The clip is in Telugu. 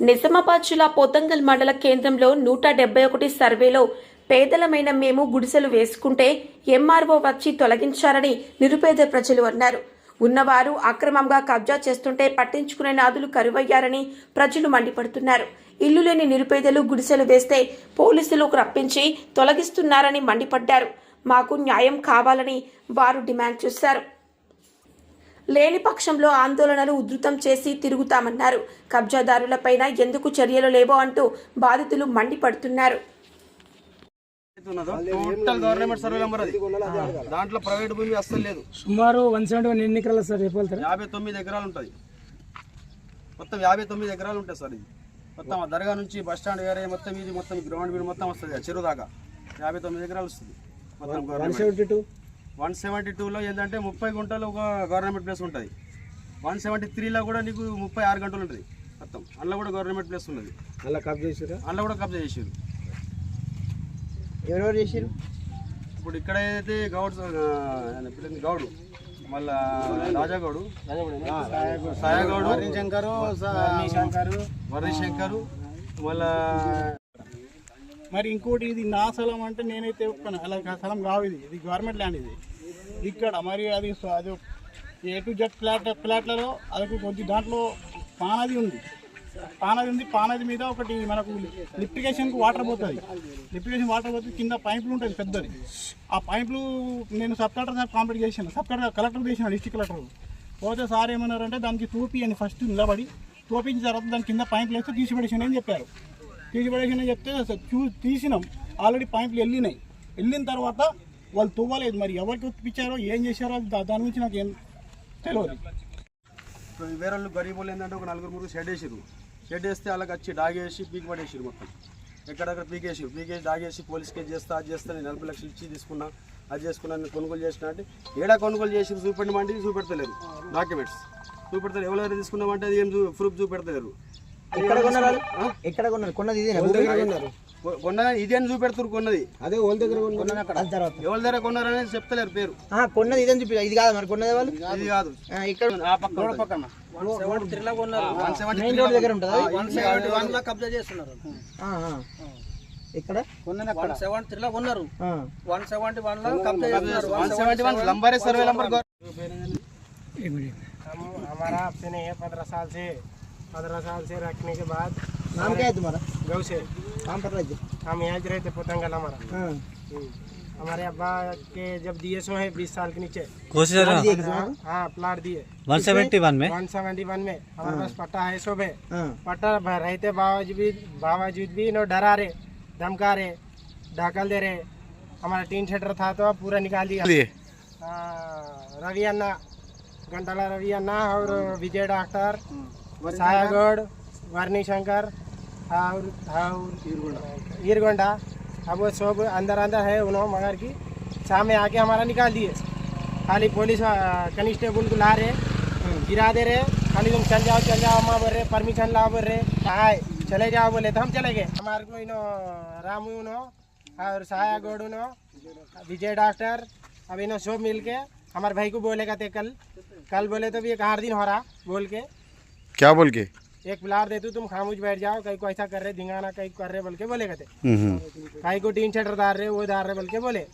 నిజామాబాద్ జిల్లా పోతంగల్ మండల కేంద్రంలో నూట డెబ్బై ఒకటి సర్వేలో పేదలమైన మేము గుడిసెలు వేసుకుంటే ఎంఆర్ఓ వచ్చి తొలగించారని నిరుపేద ప్రజలు అన్నారు. ఉన్నవారు అక్రమంగా కబ్జా చేస్తుంటే పట్టించుకునే నాదులు కరువయ్యారని ప్రజలు మండిపడుతున్నారు. ఇల్లు లేని నిరుపేదలు గుడిసెలు వేస్తే పోలీసులు రప్పించి తొలగిస్తున్నారని మండిపడ్డారు. మాకు న్యాయం కావాలని వారు డిమాండ్ చేశారు. లేని పక్షంలో ఆందోళనలు ఉధృతం చేసి తిరుగుతామన్నారు. కబ్జాదారులపైన ఎందుకు చర్యలు లేవో అంటూ బాధితులు మండిపడుతున్నారు. ఉన్నదో? టోటల్ గవర్నమెంట్ సర్వే నెంబర్ అది. దాంట్లో ప్రైవేట్ భూమి అస్సలు లేదు. సుమారు వన్ సెవెంటీ వన్ ఎన్ని ఎకరాలు సార్ చెప్పగలుగుతారా? యాభై తొమ్మిది ఎకరాలు ఉంటుంది మొత్తం యాభై తొమ్మిది ఎకరాలు ఉంటాయి సార్ ఇది. మొత్తం ఆ దర్గా నుంచి బస్ స్టాండ్ వేరే మొత్తం ఇది మొత్తం గ్రౌండ్ మీద మొత్తం వస్తుంది చెరువు దాకా. యాభై తొమ్మిది ఎకరాలు వస్తుంది. మొత్తం వన్ సెవెంటీ టూలో ఏంటంటే ముప్పై గుంటలు ఒక గవర్నమెంట్ ప్లేస్ ఉంటుంది. వన్ సెవెంటీ త్రీలో కూడా నీకు ముప్పై ఆరు గంటలు ఉంటుంది మొత్తం. అందులో కూడా గవర్నమెంట్ ప్లేస్ ఉన్నది. అలా కబ్ చేసారా అందులో కూడా కబ్జా చేసారు ఎవరెవరు చేసారు ఇప్పుడు ఇక్కడ అయితే గౌడ్ గౌడు. మళ్ళా రాజాగౌడు. సాయగౌడు శంకరు శంకరు వర్రి శంకరు మళ్ళా మరి ఇంకోటి ఇది నా స్థలం అంటే నేనైతే ఒప్పుకోను అలా స్థలం కావు ఇది. ఇది గవర్నమెంట్ ల్యాండ్ ఇది. ఇక్కడ మరి అది అది ఏ టు జెడ్ ఫ్లాట్ ఫ్లాట్లలో అది కొద్ది దాంట్లో పానది ఉంది. పానది ఉంది. పానది మీద ఒకటి మనకు లిప్టికేషన్కి వాటర్ పోతుంది. లిప్టికేషన్ వాటర్ పోతే కింద పైపులు ఉంటుంది పెద్దది. ఆ పైపులు నేను సబ్ కలెక్టర్ సార్ కాంప్లీట్ చేశాను సబ్ కలెక్టర్ కలెక్టర్ చేశాను డిస్ట్రిక్ట్ కలెక్టర్ పోతే సార్ ఏమన్నారంటే దానికి తోపి అని ఫస్ట్ నిలబడి తోపించిన తర్వాత దాని కింద పైపులు వేస్తే తీసిపడేసాను అని చెప్పారు. తీసిపడేసిన చెప్తే అసలు చూ తీసినాం. ఆల్రెడీ పైపులు వెళ్ళినాయి. వెళ్ళిన తర్వాత వాళ్ళు తువ్వలేదు మరి. ఎవరికి ఒప్పించారో ఏం చేశారో అది దాని గురించి నాకు ఏం తెలియదు వేరే వాళ్ళు గరీబ్ ఏంటంటే ఒక నలుగురు ముగ్గురు షెడ్ వేసారు షెడ్ వేస్తే వాళ్ళకి వచ్చి డాగేసి పీకి పడేసారు మొత్తం. ఎక్కడక్కడ పీకేసారు పీకేసి డాగేసి పోలీస్ కేసు చేస్తా అది చేస్తా నేను నలభై లక్షలు ఇచ్చి తీసుకున్నా అది చేసుకున్నా నేను కొనుగోలు చేసిన అంటే ఏడా కొనుగోలు చేసి చూపెట్టమంటే చూపెడతలేరు. డాక్యుమెంట్స్ చూపెడతారు ఎవరైనా తీసుకున్నామంటే అది ఏం చూ ప్రూఫ్ చూపెడతలేరు. ఎక్కడ కొన్నారు ఎక్కడ కొన్నారు కొన్నది ఇదే కొ- కొన్నది ఇది అని చూపెడతారు కొన్నది అదే వాళ్ళ దగ్గర కొన్నది అక్కడ దాని తర్వాత ఎవరి దగ్గర కొన్నారనేది చెప్తలేరు పేరు ఆ, కొన్నది ఇదని చూపి ఇది కాదు మరి కొన్నది వాళ్ళు ఇది కాదు ఆ, ఇక్కడ ఆ పక్క పక్కన మెయిన్ రోడ్ దగ్గర ఉంటుంది కబ్జా చేస్తున్నారు ఆ, ఆ. ఇక్కడ వన్ సెవెంటీ త్రీలో ఉన్నారు ఆ. వన్ సెవెంటీ వన్ లో కబ్జా చేస్తున్నారు one seventy one number survey number हम हमारा आपसे नहीं है पंद्रह साल से पंद्रह साल से रखने के बाद नाम क्या है तुम्हारा? गौ से नाम पता है हम यहाँ से रहते पोतंगल हमारा। हाँ। हम्म। हमारे अब्बा के जब दिए सो है बीस साल के नीचे? हाँ। प्लाट दिए वन सेवेंटी वन में? वन सेवेंटी वन में। हमारे पास पट्टा है सो है। हाँ। पट्टा रहते बावजूद भी बावजूद भी नो डरा रहे धमका रहे ढाकल दे रहे। हमारा टीन शेटर था तो पूरा निकाल दिया। हाँ, रवि अन्ना घंटाला रवि अन्ना और विजय डॉक्टर। सायागढ़ वर्णी शंकर और और ईरगोंडा। अब वो सब अंदर अंदर है उन्होंने मगर की सामने आके हमारा निकाल दिए। खाली पुलिस कनिस्टेबल को ला रहे, गिरा दे रहे, खाली तुम चल जाओ चल जाओ, अम्मा बोल रहे परमिशन लाओ बोल रहे, आए, चले जाओ बोले तो हम चले गए। हमारे को इनो रामू नो और साया गोडू नो विजय डॉक्टर, अब इन्हों सब मिल के हमारे भाई को बोलेगा थे कल। कल बोले तो भी एक आठ दिन हो रहा, बोल के। क्या बोल के? एक प्लार दे तू तुम खामोश बैठ जाओ कहीं को ऐसा कर रहे धिंगाना कहीं कर रहे बोल के बोले कहते। कहीं को टीन शटर डाल रहे वो डाल रहे बोल के बोले।